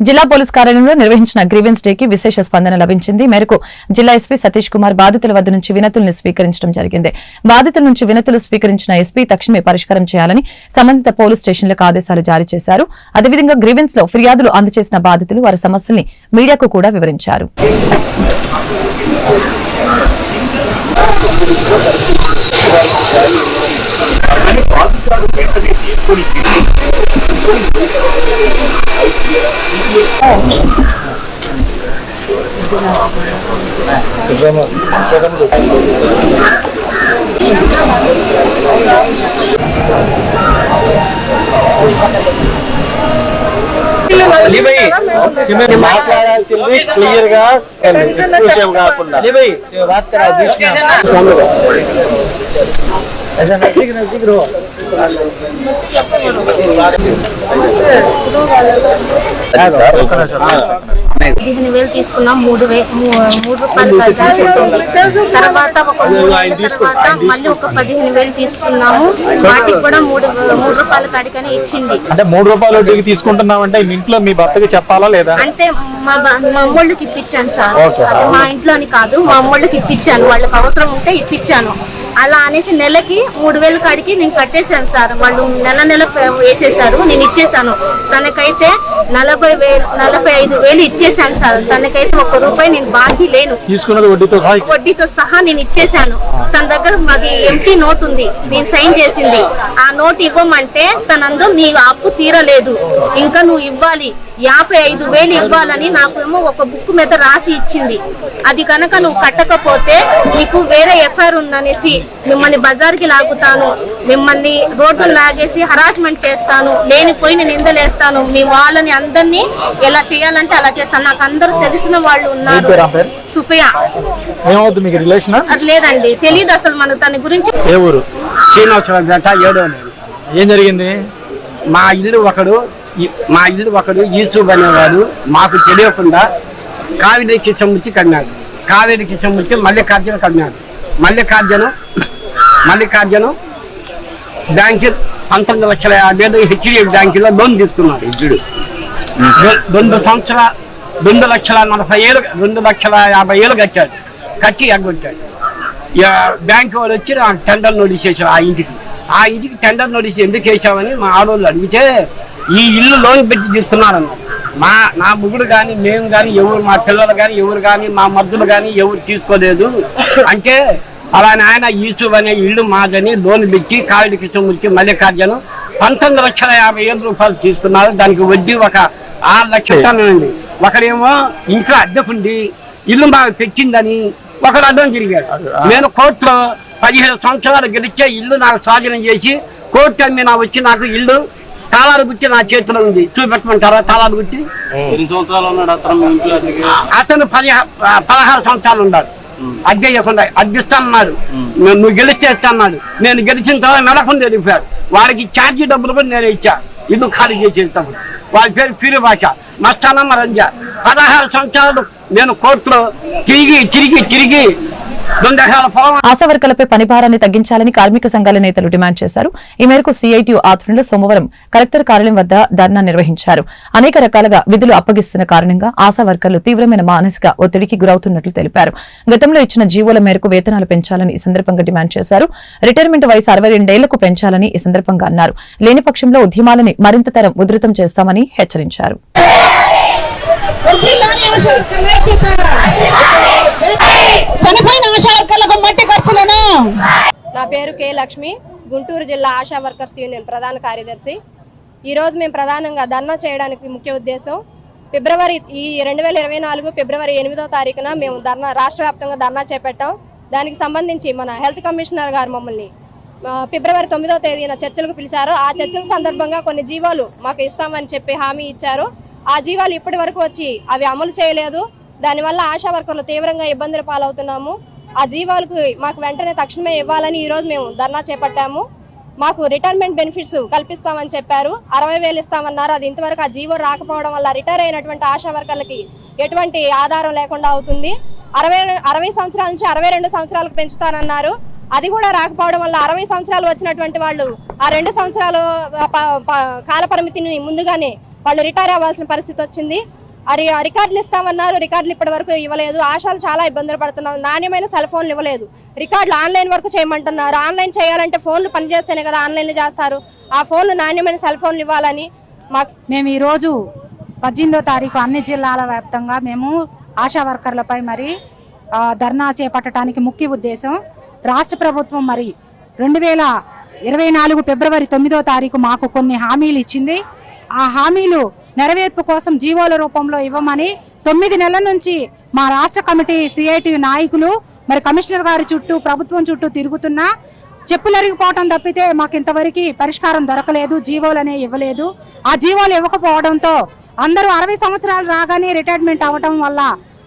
జిల్లా పోలీస్ కార్యాలయంలో నిర్వహించిన గ్రీవెన్స్ డేకి విశేష స్పందన లభించింది. మేరకు జిల్లా ఎస్పీ సతీష్ కుమార్ బాధితుల వద్ద నుంచి వినతుల్ని స్వీకరించడం జరిగింది. బాధితుల నుంచి వినతులు స్వీకరించిన ఎస్పీ తక్షణమే పరిష్కారం చేయాలని సంబంధిత పోలీస్ స్టేషన్లకు ఆదేశాలు జారీ చేశారు. అదేవిధంగా గ్రీవెన్స్లో ఫిర్యాదులు అందజేసిన బాధితులు వారి సమస్యల్ని మీడియాకు కూడా వివరించారు. మాట్లాడాల్సింది క్లియర్ గా ఎక్కువ విషయం కాకుండా పదిహేను వేలు తీసుకున్నాం మూడు మూడు రూపాయలు కట్టాము తర్వాత ఒక మూడు నెలల తర్వాత మళ్ళీ ఒక పదిహేను వేలు తీసుకున్నాము. వాటికి కూడా మూడు మూడు రూపాయలు కడికనే ఇచ్చింది. అంటే మూడు రూపాయల వడ్డీకి తీసుకుంటున్నాం అంటే మీ ఇంట్లో మీ భర్తకి చెప్పాలా లేదా? అంటే మా మా అమ్మోళ్ళకి ఇప్పించాను సార్. మా ఇంట్లోని కాదు మా అమ్మోళ్ళకి ఇప్పించాను. వాళ్ళకి అవసరం ఉంటే ఇప్పించాను. అలా అనేసి నెలకి మూడు వేలు కాడికి నేను కట్టేశాను సార్. వాళ్ళు నెల నెల వేసేశారు నేను ఇచ్చేసాను తనకైతే నలభై వేలు నలభై ఐదు వేలు ఇచ్చేసాను సార్. తనకైతే ఒక్క రూపాయి నేను బాకీ లేను. తీసుకున్నది వడ్డీతో సహా వడ్డీతో సహా నేను ఇచ్చేసాను తన దగ్గర మాది ఎంటీ నోట్ ఉంది నేను సైన్ చేసింది. ఆ నోట్ ఇవ్వమంటే తనందు నీ అప్పు తీరలేదు. ఇంకా నువ్వు ఇవ్వాలి. యాభై ఐదు వేలు ఇవ్వాలని నాకేమో ఒక బుక్ మీద రాసి ఇచ్చింది. అది కనుక నువ్వు కట్టకపోతే నీకు వేరే ఎఫ్ఐఆర్ ఉందనేసి మిమ్మల్ని బజార్కి లాగుతాను మిమ్మల్ని రోడ్డు లాగేసి హరాస్మెంట్ చేస్తాను లేనిపోయిన నిందలేస్తాను. మీ వాళ్ళని అందరినీ ఎలా చేయాలంటే అలా చేస్తాను. నాకు అందరూ తెలిసిన వాళ్ళు ఉన్నారు. సుఫియా. మీకు రిలేషన్ అది లేదండి తెలియదు అసలు మన తన గురించి. ఏ ఊరు? శ్రీనివాసరావు గంట ఏడో నెల. ఏం జరిగింది? మా ఇల్లు ఒకడు మా ఇల్లు ఒకడు యూసుఫ్ అనేవాడు మాకు తెలియకుండా కావేరి కిషన్మూర్తి కన్నాడు. కావేరి కిషన్మూర్తి మల్లికార్జున కన్నాడు. మల్లికార్జున మల్లికార్జున బ్యాంకు పంతొమ్మిది లక్షల యాభై ఐదు హెచ్డిఎఫ్ బ్యాంకులో లోన్ తీసుకున్నాడు ఇద్దరు రెండు సంవత్సరాల రెండు లక్షల నలభై ఏళ్ళు రెండు లక్షల యాభై ఏళ్ళు కట్టాడు. కట్టి ఎగ్గొట్టాడు. బ్యాంక్ వాడు వచ్చి టెండర్ నోటీస్ వేసాడు ఆ ఇంటికి. ఆ ఇంటికి టెండర్ నోటీస్ ఎందుకు వేసామని మా ఆడవాళ్ళు అడిగితే ఈ ఇల్లు లోన్ పెట్టి తీసుకున్నారన్న మా నా ముగ్గురు కానీ మేము కానీ ఎవరు మా పిల్లలు కానీ ఎవరు కానీ మా మద్దులు కానీ ఎవరు తీసుకోలేదు. అంటే అలా ఆయన యూసుఫ్ అనే ఇల్లు మాదని లోన్ పెట్టి కావిడి కిషన్మూర్తి మల్లికార్జున పంతొమ్మిది లక్షల యాభై ఏడు రూపాయలు తీసుకున్నారు. దానికి వడ్డీ ఒక ఆరు లక్షలండి ఒకడేమో ఇంట్లో అద్దెకుండి ఇల్లు మాకు పెట్టిందని ఒకడు అడ్డం తిరిగాడు. నేను కోర్టులో పదిహేను సంవత్సరాలు గెలిచే ఇల్లు నాకు స్వాధీనం చేసి కోర్టు అమ్మి నా వచ్చి నాకు ఇల్లు తాళాలు గుచ్చి నా చేతిలో ఉంది. చూపెట్టమంటారా తాళాలు గుచ్చి? ఎన్ని సంవత్సరాలు ఉన్నాడు అతను పదిహ పదహారు సంవత్సరాలు ఉన్నాడు. అద్దె ఇవ్వకుండా అద్దెస్తానన్నాడు నువ్వు అన్నాడు నేను గెలిచిన తర్వాత నడకుండా వెళ్ళిపోయాడు వాడికి ఛార్జీ డబ్బులు కూడా నేను ఇచ్చా. ఇల్లు ఖాళీ చేసేటప్పుడు వాళ్ళ పేరు పీరు భాష మస్తానమ్మ రంజ. పదహారు సంవత్సరాలు నేను కోర్టులో తిరిగి తిరిగి తిరిగి రెండు ఎకరాల పొలం ఆశా వర్కర్లపై పని భారాన్ని తగ్గించాలని కార్మిక సంఘాల నేతలు డిమాండ్ చేశారు. ఈ మేరకు సిఐటియు ఆధ్వర్యంలో సోమవారం కలెక్టర్ కార్యాలయం వద్ద ధర్నా నిర్వహించారు. అనేక రకాలుగా విధులు అప్పగిస్తున్న కారణంగా ఆశా వర్కర్లు తీవ్రమైన మానసిక ఒత్తిడికి గురవుతున్నట్లు తెలిపారు. గతంలో ఇచ్చిన జీవోల మేరకు వేతనాలు పెంచాలని ఈ సందర్భంగా డిమాండ్ చేశారు. రిటైర్మెంట్ వయసు అరవై రెండేళ్ళకు పెంచాలని ఈ సందర్భంగా అన్నారు. లేని పక్షంలో ఉద్యమాలని మరింత తరం ఉధృతం చేస్తామని హెచ్చరించారు. చనిపోయిన ఆశా వర్కర్లకు మట్టి ఖర్చులను. నా పేరు కె లక్ష్మి. గుంటూరు జిల్లా ఆశా వర్కర్స్ యూనియన్ ప్రధాన కార్యదర్శి. ఈరోజు మేము ప్రధానంగా ధర్నా చేయడానికి ముఖ్య ఉద్దేశం ఫిబ్రవరి ఈ రెండు వేల ఇరవై నాలుగు ఫిబ్రవరి ఎనిమిదో తారీఖున మేము ధర్నా రాష్ట్ర వ్యాప్తంగా ధర్నా చేపట్టాం. దానికి సంబంధించి మన హెల్త్ కమిషనర్ గారు మమ్మల్ని ఫిబ్రవరి తొమ్మిదో తేదీన చర్చలకు పిలిచారు. ఆ చర్చల సందర్భంగా కొన్ని జీవాలు మాకు ఇస్తామని చెప్పి హామీ ఇచ్చారు. ఆ జీవాలు ఇప్పటి వరకు వచ్చి అవి అమలు చేయలేదు. దానివల్ల ఆశా వర్కర్లు తీవ్రంగా ఇబ్బందుల పాలవుతున్నాము. ఆ జీవాలకు మాకు వెంటనే తక్షణమే ఇవ్వాలని ఈరోజు మేము ధర్నా చేపట్టాము. మాకు రిటైర్మెంట్ బెనిఫిట్స్ కల్పిస్తామని చెప్పారు. అరవై వేలు ఇస్తామన్నారు. అది ఇంతవరకు ఆ జీవో రాకపోవడం వల్ల రిటైర్ అయినటువంటి ఆశా వర్కర్లకి ఎటువంటి ఆధారం లేకుండా అవుతుంది. అరవై అరవై సంవత్సరాల నుంచి అరవై రెండు సంవత్సరాలకు పెంచుతానన్నారు. అది కూడా రాకపోవడం వల్ల అరవై సంవత్సరాలు వచ్చినటువంటి వాళ్ళు ఆ రెండు సంవత్సరాలు కాలపరిమితిని ముందుగానే వాళ్ళు రిటైర్ అవ్వాల్సిన పరిస్థితి వచ్చింది. అరే రికార్డులు ఇస్తామన్నారు రికార్డులు ఇప్పటి వరకు ఇవ్వలేదు. ఆశాలు చాలా ఇబ్బందులు పడుతున్నాం. నాణ్యమైన సెల్ ఫోన్లు ఇవ్వలేదు. రికార్డులు ఆన్లైన్ వరకు చేయమంటున్నారు. ఆన్లైన్ చేయాలంటే ఫోన్లు పనిచేస్తేనే కదా ఆన్లైన్లో చేస్తారు. ఆ ఫోన్లు నాణ్యమైన సెల్ ఫోన్లు ఇవ్వాలని మాకు మేము ఈరోజు పద్దెనిమిదో తారీఖు అన్ని జిల్లాల వ్యాప్తంగా మేము ఆశా వర్కర్లపై మరి ధర్నా చేపట్టడానికి ముఖ్య ఉద్దేశం రాష్ట్ర ప్రభుత్వం మరి రెండు వేల ఇరవై నాలుగు ఫిబ్రవరి తొమ్మిదో తారీఖు మాకు కొన్ని హామీలు ఇచ్చింది. ఆ హామీలు నెరవేర్పు కోసం జీవోల రూపంలో ఇవ్వమని తొమ్మిది నెలల నుంచి మా రాష్ట్ర కమిటీ సిఐటి నాయకులు మరి కమిషనర్ గారి చుట్టూ ప్రభుత్వం చుట్టూ తిరుగుతున్నా చెప్పులు అరిగిపోవటం తప్పితే మాకు ఇంతవరకు పరిష్కారం దొరకలేదు జీవోలు అనేవి ఇవ్వలేదు. ఆ జీవోలు ఇవ్వకపోవడంతో అందరూ అరవై సంవత్సరాలు రాగానే రిటైర్మెంట్ అవ్వటం వల్ల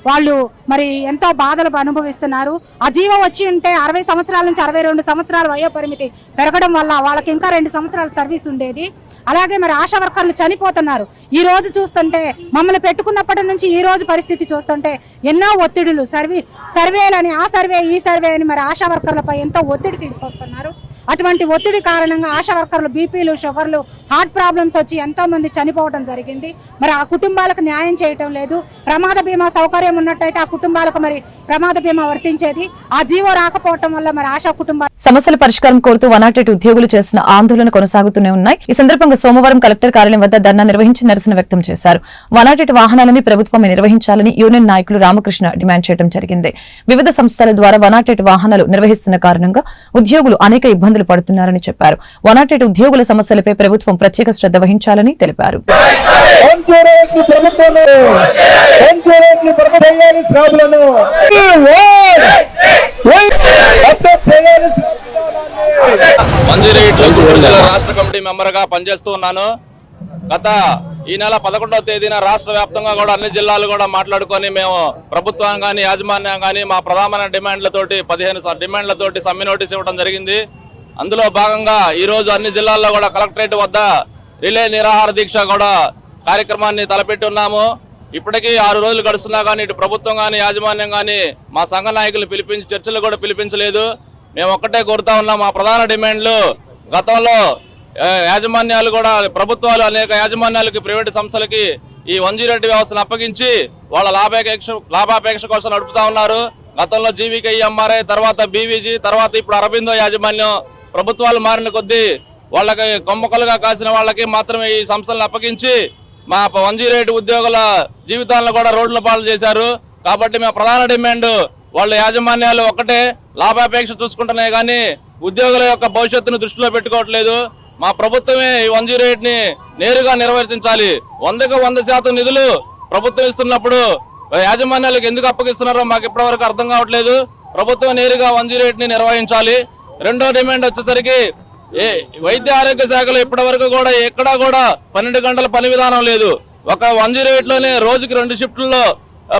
వాళ్ళు మరి ఎంతో బాధలు అనుభవిస్తున్నారు. ఆ జీవం వచ్చి ఉంటే అరవై సంవత్సరాల నుంచి అరవై రెండు సంవత్సరాల వయోపరిమితి పెరగడం వల్ల వాళ్ళకి ఇంకా రెండు సంవత్సరాల సర్వీస్ ఉండేది. అలాగే మరి ఆశా వర్కర్లు చనిపోతున్నారు. ఈ రోజు చూస్తుంటే మమ్మల్ని పెట్టుకున్నప్పటి నుంచి ఈ రోజు పరిస్థితి చూస్తుంటే ఎన్నో ఒత్తిడులు సర్వే సర్వేలని ఆ సర్వే ఈ సర్వే అని మరి ఆశా వర్కర్లపై ఎంతో ఒత్తిడి తీసుకొస్తున్నారు. అటువంటి ఒత్తిడి కారణంగా ఆశా వర్కర్లు బీపీలు షుగర్లు హార్ట్ ప్రాబ్లమ్స్ వచ్చి ఎంతో మంది చనిపోవడం జరిగింది. మరి ఆ కుటుంబాలకు న్యాయం చేయటం లేదు. ప్రమాద బీమా సౌకర్యం ఉన్నట్టయితే ఆ కుటుంబాలకు మరి ప్రమాద బీమా వర్తించేది. ఆ జీవో రాకపోవటం వల్ల మరి ఆశా కుటుంబాలు సమస్యల పరిష్కారం కోరుతూ వన్ ఉద్యోగులు చేసిన ఆందోళన కొనసాగుతూనే ఉన్నాయి. ఈ సందర్భంగా సోమవారం కలెక్టర్ కార్యాలయం వద్ద ధర్నా నిర్వహించి నిరసన వ్యక్తం చేశారు. వన్ వాహనాలని ప్రభుత్వమే నిర్వహించాలని యూనియన్ నాయకులు రామకృష్ణ డిమాండ్ చేయడం జరిగింది. వివిధ సంస్థల ద్వారా వన్ వాహనాలు నిర్వహిస్తున్న కారణంగా ఉద్యోగులు అనేక ఇబ్బందులు పడుతున్నారని చెప్పారు. వన్ ఉద్యోగుల సమస్యలపై ప్రభుత్వం ప్రత్యేక శ్రద్ధ వహించాలని తెలిపారు. ప్రభుత్వం రాష్ట్ర కమిటీ మెంబర్గా పనిచేస్తూ ఉన్నాను. గత ఈ నెల పదకొండవ తేదీన రాష్ట్ర వ్యాప్తంగా కూడా అన్ని జిల్లాలు కూడా మాట్లాడుకొని మేము ప్రభుత్వం కానీ యాజమాన్యం కానీ మా ప్రధానమైన డిమాండ్లతోటి పదిహేను డిమాండ్లతోటి సమ్మె నోటీస్ ఇవ్వడం జరిగింది. అందులో భాగంగా ఈరోజు అన్ని జిల్లాల్లో కూడా కలెక్టరేట్ వద్ద రిలే నిరాహార దీక్ష కూడా కార్యక్రమాన్ని తలపెట్టి ఉన్నాము ఇప్పటికీ ఆరు రోజులు గడుస్తున్నా కానీ ఇటు ప్రభుత్వం కానీ యాజమాన్యం కానీ మా సంఘ నాయకులు పిలిపించి చర్చలు కూడా పిలిపించలేదు. మేము ఒక్కటే కోరుతా ఉన్నాం మా ప్రధాన డిమాండ్లు గతంలో యాజమాన్యాలు కూడా ప్రభుత్వాలు అనేక యాజమాన్యాలకి ప్రైవేటు సంస్థలకి ఈ వన్ జీరో వ్యవస్థను అప్పగించి వాళ్ళ లాభాపేక్ష లాభాపేక్ష కోసం నడుపుతా ఉన్నారు. గతంలో జీవిక ఎంఆర్ఐ తర్వాత బీవీజీ తర్వాత ఇప్పుడు అరబిందో యాజమాన్యం ప్రభుత్వాలు మారిన కొద్దీ వాళ్ళకి కొమ్మకలుగా కాసిన వాళ్ళకి మాత్రమే ఈ సంస్థలను అప్పగించి మా వన్ జీరో ఎయిట్ ఉద్యోగుల జీవితాలను కూడా రోడ్ల పాలు చేశారు. కాబట్టి మా ప్రధాన డిమాండ్ వాళ్ళ యాజమాన్యాలు ఒక్కటే లాభాపేక్ష చూసుకుంటున్నాయి కానీ ఉద్యోగుల యొక్క భవిష్యత్తును దృష్టిలో పెట్టుకోవట్లేదు. మా ప్రభుత్వమే ఈ వన్ జీరో ఎయిట్ని నేరుగా నిర్వర్తించాలి. వందకు వంద శాతం నిధులు ప్రభుత్వం ఇస్తున్నప్పుడు యాజమాన్యాలకు ఎందుకు అప్పగిస్తున్నారో మాకు ఇప్పటివరకు అర్థం కావట్లేదు. ప్రభుత్వం నేరుగా వన్ జీరో ఎయిట్ని నిర్వహించాలి. రెండో డిమాండ్ వచ్చేసరికి ఏ వైద్య ఆరోగ్య శాఖలో ఇప్పటి వరకు కూడా ఎక్కడా కూడా పన్నెండు గంటల పని విధానం లేదు. ఒక వన్ జీరో ఎయిట్లోనే రోజుకి రెండు షిఫ్టుల్లో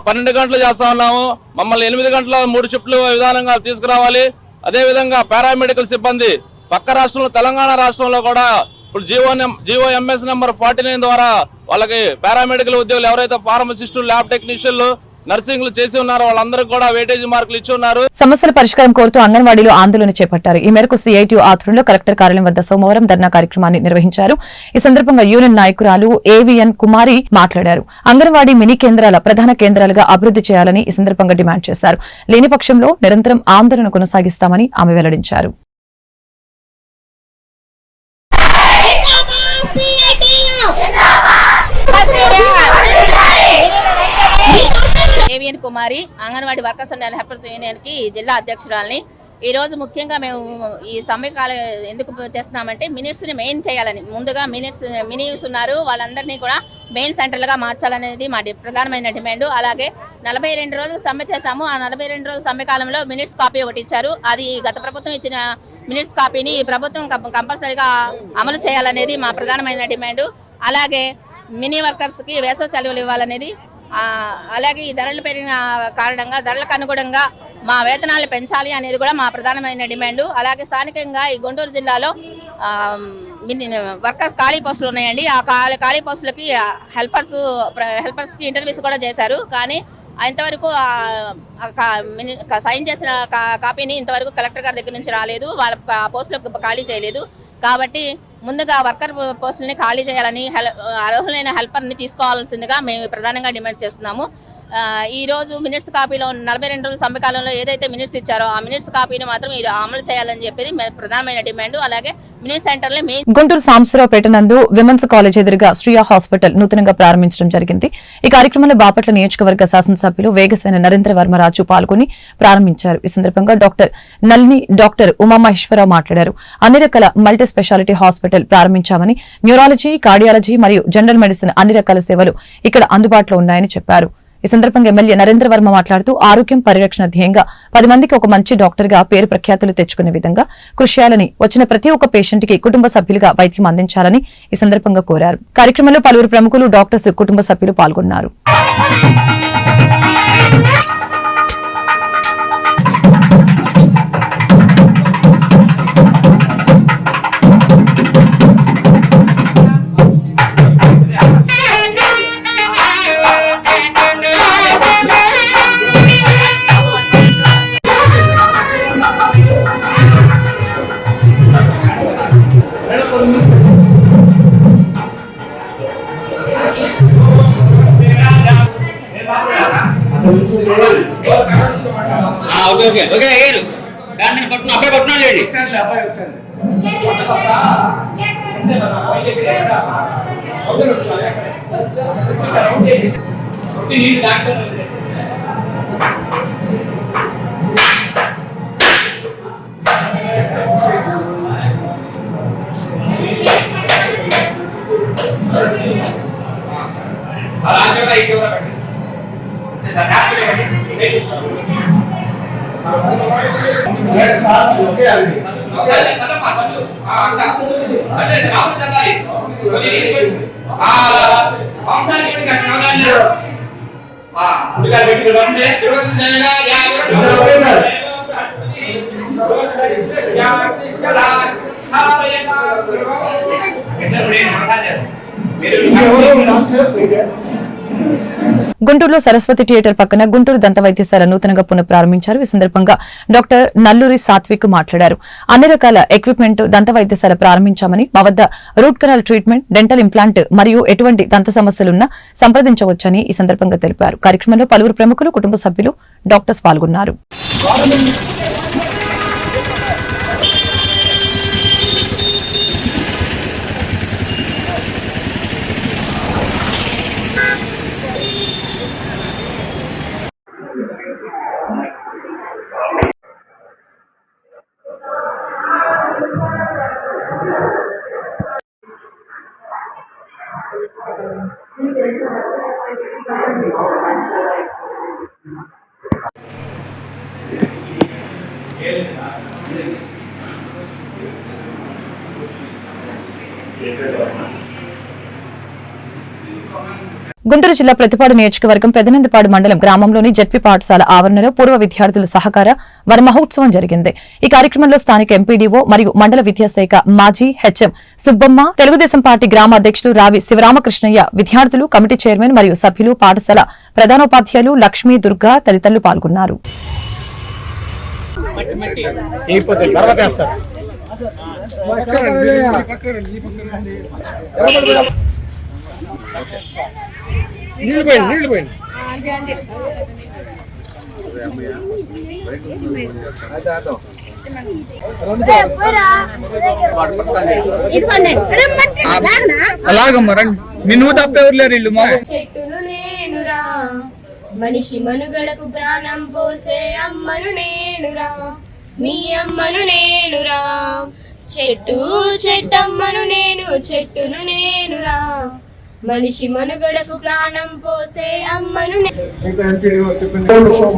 పన్నెండు గంటలు చేస్తా ఉన్నాము. మమ్మల్ని ఎనిమిది గంటల మూడు షిఫ్టులు విధానంగా తీసుకురావాలి. అదే విధంగా పారామెడికల్ సిబ్బంది పక్క రాష్ట్రంలో తెలంగాణ రాష్ట్రంలో కూడా ఇప్పుడు GO GO MS number forty nine ద్వారా వాళ్ళకి పారామెడికల్ ఉద్యోగులు ఎవరైతే ఫార్మసిస్టులు ల్యాబ్ టెక్నీషియన్లు నర్సింగ్లు చేసి ఉన్నారో వాళ్ళందరికీ కూడా వెయిటేజ్ మార్కులు ఇచ్చి ఉన్నారు. సమస్యల పరిష్కారం కోరుతూ అంగన్వాడీలో ఆందోళన చేపట్టారు. ఈ మేరకు సిఐటి ఆధ్వర్యంలో కలెక్టర్ కార్యాలయం వద్ద సోమవారం ధర్నా కార్యక్రమాన్ని నిర్వహించారు. ఈ సందర్భంగా యూనియన్ నాయకురాలు ఏవిఎన్ కుమారి మాట్లాడారు. అంగన్వాడీ మినీ కేంద్రాల ప్రధాన కేంద్రాలుగా అభివృద్ధి చేయాలని ఈ సందర్భంగా డిమాండ్ చేశారు. లేని పక్షంలో నిరంతరం ఆందోళన కొనసాగిస్తామని ఆమె వెల్లడించారు. Kumari anganwadi workers and helpers యూనియన్కి జిల్లా అధ్యక్షురాలని. ఈ రోజు ముఖ్యంగా మేము ఈ సమ్మె ఎందుకు చేస్తున్నామంటే మినిట్స్ని మెయిన్ చేయాలని. ముందుగా మినిట్స్ మినిట్స్ ఉన్నారు. వాళ్ళందరినీ కూడా మెయిన్ సెంటర్లుగా మార్చాలనేది మా ప్రధానమైన డిమాండ్. అలాగే నలభై రెండు రోజులు సమ్మె చేశాము. ఆ నలభై రెండు రోజుల సమ్మె కాలంలో మినిట్స్ కాపీ ఒకటి ఇచ్చారు. అది గత ప్రభుత్వం ఇచ్చిన మినిట్స్ కాపీని ఈ ప్రభుత్వం కం- కంపల్సరీగా అమలు చేయాలనేది మా ప్రధానమైన డిమాండ్. అలాగే మినీ వర్కర్స్కి వేసవి సెలవులు ఇవ్వాలనేది అలాగే ఈ ధరలు పెరిగిన కారణంగా ధరలకు అనుగుణంగా మా వేతనాలు పెంచాలి అనేది కూడా మా ప్రధానమైన డిమాండ్. అలాగే స్థానికంగా ఈ గుంటూరు జిల్లాలో వర్కర్ ఖాళీ పోస్టులు ఉన్నాయండి. ఆ ఖాళీ ఖాళీ పోస్టులకి హెల్పర్స్ హెల్పర్స్కి ఇంటర్వ్యూస్ కూడా చేశారు. కానీ ఇంతవరకు మిని- సైన్ చేసిన కా- కాపీని ఇంతవరకు కలెక్టర్ గారి దగ్గర నుంచి రాలేదు. వాళ్ళ పోస్టులకు ఖాళీ చేయలేదు. కాబట్టి ముందుగా వర్కర్ పోస్టుల్ని ఖాళీ చేయాలని హెల్ అర్హులైన హెల్పర్ని తీసుకోవాల్సిందిగా మేము ప్రధానంగా డిమాండ్ చేస్తున్నాము. ఈ రోజు మినిట్స్ కాపీలో నలభై రెండు రోజుల సమకాలంలో ఏదైతే మినిట్స్ ఇచ్చారో ఆ మినిట్స్ కాపీని మాత్రం ఇది అమలు చేయాలని చెప్పేది ప్రధానమైన డిమాండ్. అలాగే మినీ సెంటర్లో గుంటూరు సాంబశివరావుపేట నందు విమెన్స్ కాలేజ్ ఎదురుగా శ్రీయా హాస్పిటల్ నూతనంగా ప్రారంభించడం జరిగింది. ఈ కార్యక్రమంలో బాపట్ల నియోజకవర్గ శాసనసభ్యులు వేగసేన నరేంద్ర వర్మరాజు పాల్గొని ప్రారంభించారు. ఈ సందర్భంగా డాక్టర్ నల్ని డాక్టర్ ఉమామహేశ్వరరావు మాట్లాడారు. అన్ని రకాల మల్టీ స్పెషాలిటీ హాస్పిటల్ ప్రారంభించామని న్యూరాలజీ కార్డియాలజీ మరియు జనరల్ మెడిసిన్ అన్ని రకాల సేవలు ఇక్కడ అందుబాటులో ఉన్నాయని చెప్పారు. ఈ సందర్భంగా ఎమ్మెల్యే నరేంద్ర వర్మ మాట్లాడుతూ ఆరోగ్యం పరిరక్షణ ధ్యేయంగా పది మందికి ఒక మంచి డాక్టర్గా పేరు ప్రఖ్యాతులు తెచ్చుకునే విధంగా కృషి చేయాలని వచ్చిన ప్రతి ఒక్క పేషెంట్కి కుటుంబ సభ్యులుగా వైద్యం అందించాలని ఈ సందర్భంగా కోరారు. కార్యక్రమంలో పలువురు ప్రముఖులు డాక్టర్స్ కుటుంబ సభ్యులు పాల్గొన్నారు. Okay okay. ఓకే ఏడు. దాన్ని పట్టుకుని అబ్బాయి పట్టుకున్నాడు లేండి सरकार के लिए साथ लोग आ रहे हैं ఒకవేళ సడన్ మా సభ్యులు అంటే శ్రావణ జల్లాలి కొన్ని తీసుకొని వంశానికి ఇంకా శ్రావణాన్ని పుడిగా పెట్టి ఉంటే మీరు గుంటూరులో సరస్వతి థియేటర్ పక్కన గుంటూరు దంత వైద్యశాల నూతనంగా పునఃప్రారంభించారు. ఈ సందర్భంగా డాక్టర్ నల్లూరి సాత్విక్ మాట్లాడారు. అన్ని రకాల ఎక్విప్మెంట్ దంత వైద్యశాల ప్రారంభించామని మా వద్ద root canal treatment dental implant మరియు ఎటువంటి దంత సమస్యలున్నా సంప్రదించవచ్చని ఈ సందర్భంగా తెలిపారు. కార్యక్రమంలో పలువురు ప్రముఖులు కుటుంబ సభ్యులు డాక్టర్స్ పాల్గొన్నారు. Thank you. గుంటూరు జిల్లా ప్రతిపాడు నియోజకవర్గం పెదనందపాడు మండలం గ్రామంలోని జడ్పీ పాఠశాల ఆవరణలో పూర్వ విద్యార్థుల సహకార వన మహోత్సవం జరిగింది. ఈ కార్యక్రమంలో స్థానిక ఎంపీడీఓ మరియు మండల విద్యాశాఖ మాజీ హెచ్ఎం సుబ్బమ్మ తెలుగుదేశం పార్టీ గ్రామ అధ్యక్షులు రావి శివరామకృష్ణయ్య విద్యార్థులు కమిటీ చైర్మన్ మరియు సభ్యులు పాఠశాల ప్రధానోపాధ్యాయులు లక్ష్మీ దుర్గా తదితరులు పాల్గొన్నారు. నీళ్ళు పోయింది నీళ్ళు పోయింది అలాగమ్మ రండి. మీ నువ్వు తప్ప ఎవరు లేరు ఇల్లు మా చెట్టును నేనురా మనిషి మనుగడకు ప్రాణం పోసే అమ్మను నేనురా మీ అమ్మను నేనురా. చెట్టు చెట్టమ్మను నేను చెట్టును నేనురా. మనిషి మనుగడకు ప్రాణం పోసే అమ్మను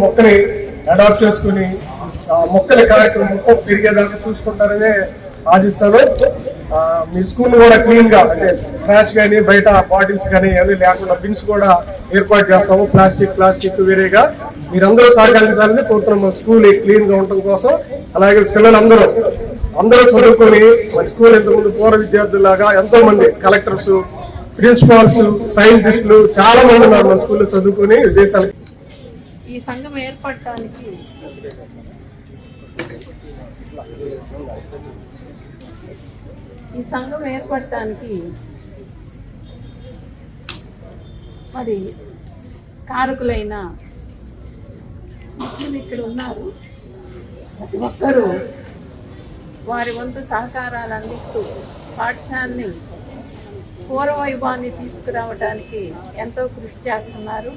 మొక్కని అడాప్ట్ చేసుకుని మొక్కల కార్యక్రమం మొక్క పెరిగేదాకా చూసుకుంటారనే ఆశిస్తాను. మీ స్కూల్ కూడా క్లీన్గా అంటే ట్రాష్ కానీ బయట బాటిల్స్ కానీ అవి లేకుండా బిన్స్ కూడా ఏర్పాటు చేస్తాము. ప్లాస్టిక్ ప్లాస్టిక్ వేరేగా. మీరందరూ సహకరించాలని కోరుతున్నాం. మన స్కూల్ క్లీన్గా ఉండటం కోసం. అలాగే పిల్లలందరూ అందరూ చదువుకొని మన స్కూల్ ఇంతకుముందు పూర్వ విద్యార్థులాగా ఎంతో మంది కలెక్టర్స్ ప్రిన్సిపాల్స్ సైంటిస్టులు చాలా మంది ఉన్నారు మన స్కూల్లో చదువుకుని విదేశాలకి. ఈ సంఘం ఏర్పడటానికి ఈ సంఘం ఏర్పడటానికి మరి కారకులైన ముఖ్యులు ఇక్కడ ఉన్నారు. ప్రతి ఒక్కరూ వారి వంతు సహకారాలు అందిస్తూ పాఠశాలని పూర్వవైభవాన్ని తీసుకురావడానికి ఎంతో కృషి చేస్తున్నారు.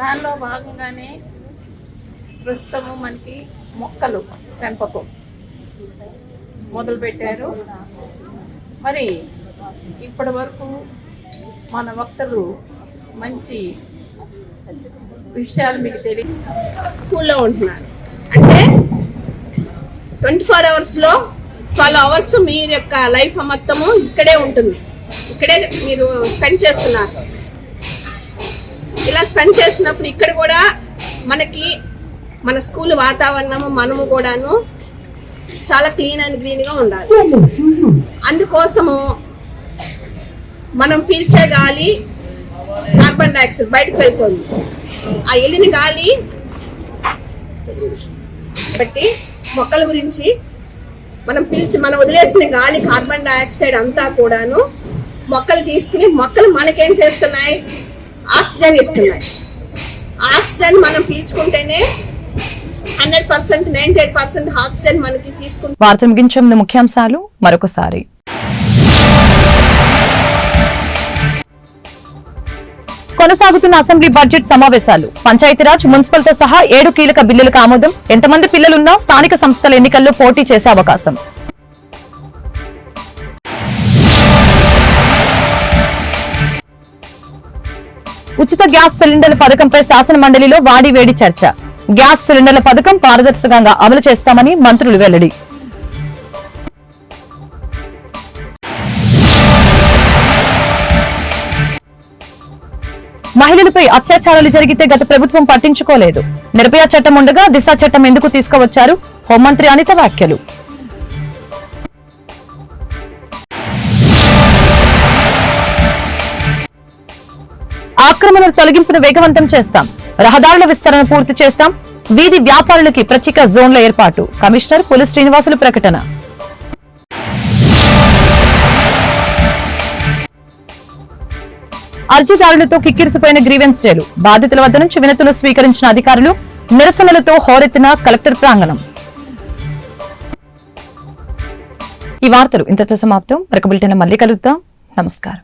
దానిలో భాగంగానే ప్రస్తుతము మనకి మొక్కలు పెంపకం మొదలుపెట్టారు. మరి ఇప్పటి వరకు మన వక్తలు మంచి విషయాలు మీకు తెలియ స్కూల్లో ఉంటున్నారు. అంటే ట్వంటీ ఫోర్ అవర్స్లో ట్వెల్వ్ అవర్స్ మీ యొక్క లైఫ్ మొత్తము ఇక్కడే ఉంటుంది. ఇక్కడే మీరు స్పెండ్ చేస్తున్నారు. ఇలా స్పెండ్ చేసినప్పుడు ఇక్కడ కూడా మనకి మన స్కూల్ వాతావరణము మనము కూడాను చాలా క్లీన్ అండ్ గ్రీన్గా ఉండాలి. అందుకోసము మనం పీల్చే గాలి కార్బన్ డైఆక్సైడ్ బయటకు వెళ్తుంది ఆ వెళ్ళిన గాలి బట్టి మొక్కల గురించి మనం పీల్చి మనం వదిలేసిన గాలి కార్బన్ డైఆక్సైడ్ అంతా కూడాను మొక్కలు తీసుకుని మొక్కలు మనకేం చేస్తున్నాయి? ఆక్సిజన్ ఇస్తున్నాయి. ఆక్సిజన్ మనం పీల్చుకుంటేనే hundred percent ninety eight percent oxygen మనకి తీసుకుంటే వార్త ముగించే ముందు ముఖ్యాంశాలు మరొకసారి. కొనసాగుతున్న అసెంబ్లీ బడ్జెట్ సమావేశాలు. పంచాయతీరాజ్ మున్సిపల్తో సహా ఏడు కీలక బిల్లులకు ఆమోదం. ఎంతమంది పిల్లలున్నా స్థానిక సంస్థల ఎన్నికల్లో పోటీ చేసే అవకాశం. ఉచిత గ్యాస్ సిలిండర్ల పథకంపై శాసన మండలిలో వాడి వేడి చర్చ. గ్యాస్ సిలిండర్ల పథకం పారదర్శకంగా అమలు చేస్తామని మంత్రులు వెల్లడి. మహిళలపై అత్యాచారాలు జరిగితే గత ప్రభుత్వం పట్టించుకోలేదు. నిర్భయ చట్టం ఉండగా దిశ చట్టం ఎందుకు తీసుకువచ్చారు? హోంమంత్రి అనిత వ్యాఖ్యలు. ఆక్రమణల తొలగింపును వేగవంతం చేస్తాం. రహదారుల విస్తరణ పూర్తి చేస్తాం. వీధి వ్యాపారులకి ప్రత్యేక జోన్ల ఏర్పాటు. కమిషనర్ పులి శ్రీనివాసులు ప్రకటన. అర్జీదారులతో కిక్కిరిసిపోయిన గ్రీవెన్స్ డేలు బాధితుల వద్ద నుంచి వినతులు స్వీకరించిన అధికారులు నిరసనలతో హోరెత్తిన కలెక్టర్ ప్రాంగణం. ఈ వార్తలు ఇంతతో సమాప్తం. మరొక బులెటిన్ మళ్ళీ కలుద్దాం. నమస్కారం.